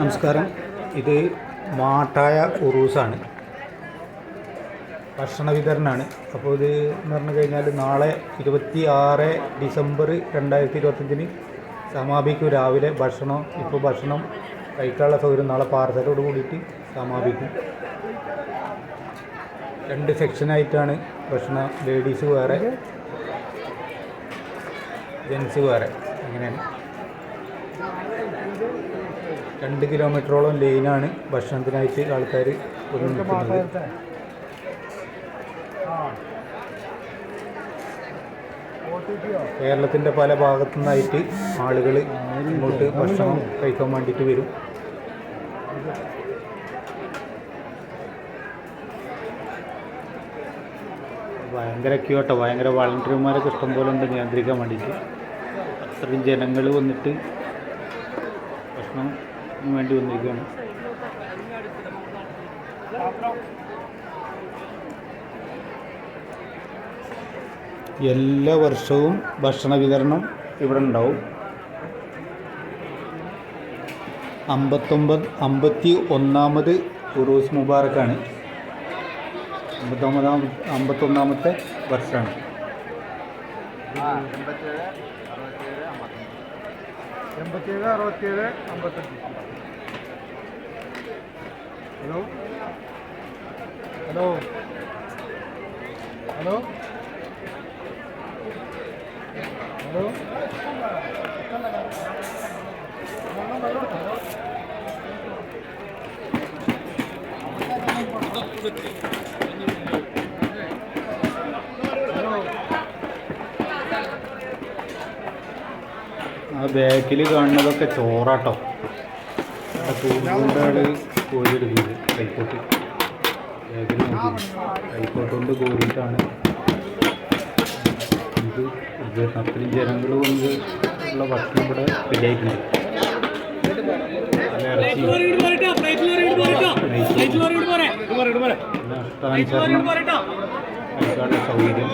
നമസ്കാരം. ഇത് മാട്ടായ ഉറൂസാണ്. ഭക്ഷണ വിതരണമാണ് അപ്പോൾ ഇത് എന്ന് പറഞ്ഞു കഴിഞ്ഞാൽ നാളെ ഇരുപത്തി ആറ് ഡിസംബർ രണ്ടായിരത്തി ഇരുപത്തഞ്ചിന് സമാപിക്കും. രാവിലെ ഭക്ഷണം ഇപ്പോൾ ഭക്ഷണം കഴിക്കാനുള്ള സൗകര്യം നാളെ പാർസലോട് കൂടിയിട്ട് സമാപിക്കും. രണ്ട് സെക്ഷനായിട്ടാണ് ഭക്ഷണ ലേഡീസ് വേറെ ജെൻസ് വേറെ. അങ്ങനെയാണ്. രണ്ട് കിലോമീറ്ററോളം ലൈനാണ് ഭക്ഷണത്തിനായിട്ട് ആൾക്കാർ കേരളത്തിന്റെ പല ഭാഗത്തു നിന്നായിട്ട് ആളുകൾ ഇങ്ങോട്ട് ഭക്ഷണം കഴിക്കാൻ വേണ്ടിയിട്ട് വരും. ഭയങ്കര ക്യൂട്ടോ ഭയങ്കര വളണ്ടിയർമാരൊക്കെ ഇഷ്ടംപോലെ ഉണ്ട് നിയന്ത്രിക്കാൻ വേണ്ടിയിട്ട്. അത്രയും ജനങ്ങൾ വന്നിട്ട് ഭക്ഷണം വേണ്ടി വന്നിരിക്കുകയാണ്. എല്ലാ വർഷവും ഭക്ഷണ വിതരണം ഇവിടെ ഉണ്ടാവും. അമ്പത്തൊമ്പത് അമ്പത്തി ഒന്നാമത് ഉറൂസ് മുബാറക്കാണ്. അമ്പത്തൊമ്പതാം അമ്പത്തൊന്നാമത്തെ വർഷമാണ്. എൺപത്തിയേഴ് അറുപത്തിയേഴ് അമ്പത്തഞ്ച് ഹലോ ഹലോ ഹലോ ഹലോ ആ ബാക്കിൽ കാണുന്നതൊക്കെ ചോറാട്ടോ. തൂണ്ടുകൊണ്ടാണ് കോരിയെടുക്കുന്നത്. കൈക്കോട്ട്. ബാക്കിൽ കൈക്കോട്ട് കൊണ്ട് കോരിയിട്ടാണ്. ഇത് അത്രയും ജനങ്ങൾ കൊണ്ട് ഉള്ള ഭക്ഷണം ഇവിടെ ഇഷ്ടാനുസരണം കഴിക്കാനുള്ള സൗകര്യം.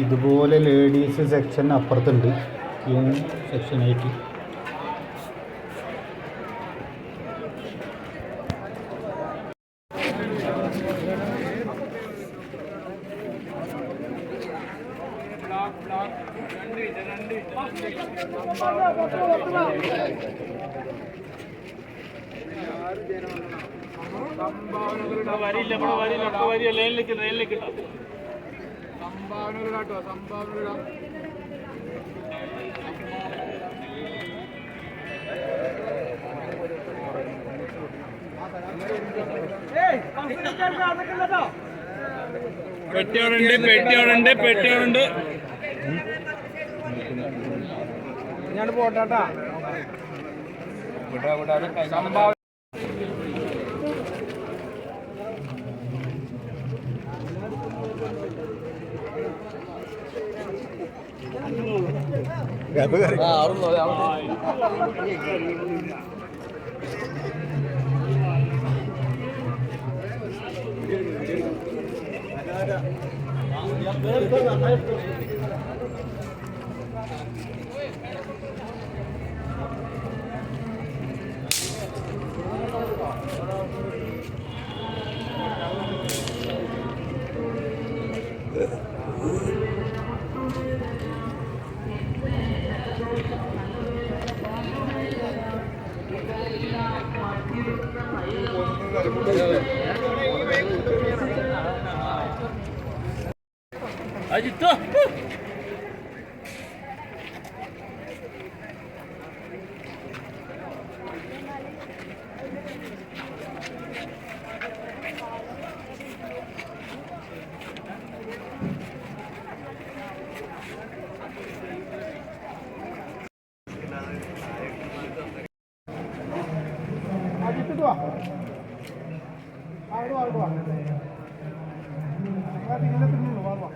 ഇതുപോലെ ലേഡീസ് സെക്ഷൻ അപ്പുറത്തുണ്ട് യൂ സെക്ഷനായിട്ട് വരിയില്ല ഇവിടെ വരിയില്ല ലൈനിലേക്ക് പെട്ടിയോടുണ്ട് പെട്ടിയോടുണ്ട് പെട്ടിയോടുണ്ട്. ഞാൻ പോട്ടാട്ടാ സംഭാവന Agitando! അജിത്തിട്ട് വാ. അവിടെ അവിടെ വാ. തിരിഞ്ഞെ തിന്നുള്ളൂ വാ വാ.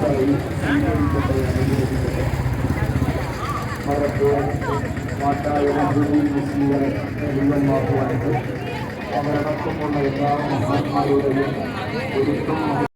സ്വീകരിക്കട്ടെ അനുഗ്രഹിക്കട്ടെ അവരടക്കമുള്ള എല്ലാ മഹാത്മാരുടെയും ഒരുക്കം